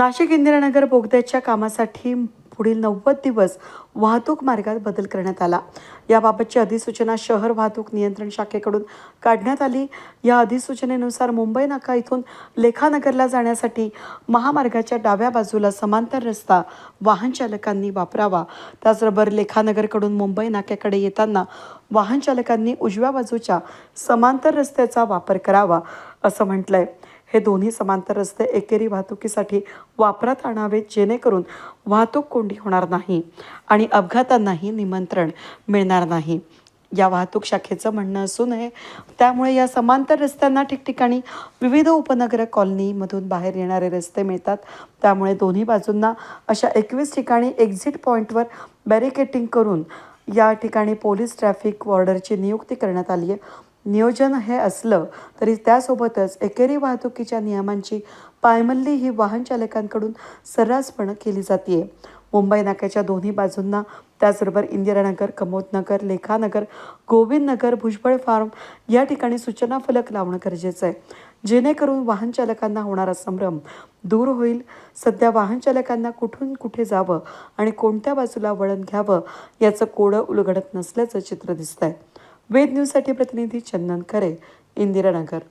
नाशिक इंदिरानगर बोगद्याच्या कामासाठी पुढील नव्वद दिवस वाहतूक मार्गात बदल करण्यात आला. याबाबतची अधिसूचना शहर वाहतूक नियंत्रण शाखेकडून काढण्यात आली. या अधिसूचनेनुसार मुंबई नाका इथून लेखानगरला जाण्यासाठी महामार्गाच्या डाव्या बाजूला समांतर रस्ता वाहन चालकांनी वापरावा. त्याचबरोबर लेखानगरकडून मुंबई नाक्याकडे येताना वाहन चालकांनी उजव्या बाजूच्या समांतर रस्त्याचा वापर करावा असं म्हटलं आहे हे दोन्ही समांतर रस्ते एकेरी वाहतुकीसाठी वापरात आणावेत जेणेकरून वाहतूक कोंडी होणार नाही आणि अपघातांनाही निमंत्रण मिळणार नाही. या वाहतूक शाखेचं म्हणणं असू नये. त्यामुळे या समांतर रस्त्यांना ठिकठिकाणी विविध उपनगर कॉलनीमधून बाहेर येणारे रस्ते मिळतात. त्यामुळे दोन्ही बाजूंना अशा एकवीस ठिकाणी एक्झिट पॉईंटवर बॅरिकेटिंग करून या ठिकाणी पोलीस ट्रॅफिक वॉर्डरची नियुक्ती करण्यात आली आहे. नियोजन हे असलं तरी त्यासोबतच एकेरी वाहतुकीच्या नियमांची पायमल्ली ही वाहन चालकांकडून सर्रासपणे केली जाते मुंबई नाक्याच्या दोन्ही बाजूंना त्याचबरोबर इंदिरानगर कमोदनगर लेखानगर गोविंदनगर भुजबळ फार्म या ठिकाणी सूचना फलक लावणं गरजेचं आहे. जेणेकरून वाहन चालकांना होणारा संभ्रम दूर होईल. सध्या वाहन चालकांना कुठून कुठे जावं आणि कोणत्या बाजूला वळण घ्यावं याचं कोडं उलगडत नसल्याचं चित्र दिसतंय. वेद न्यूजसाठी प्रतिनिधी चंदन खरे इंदिरानगर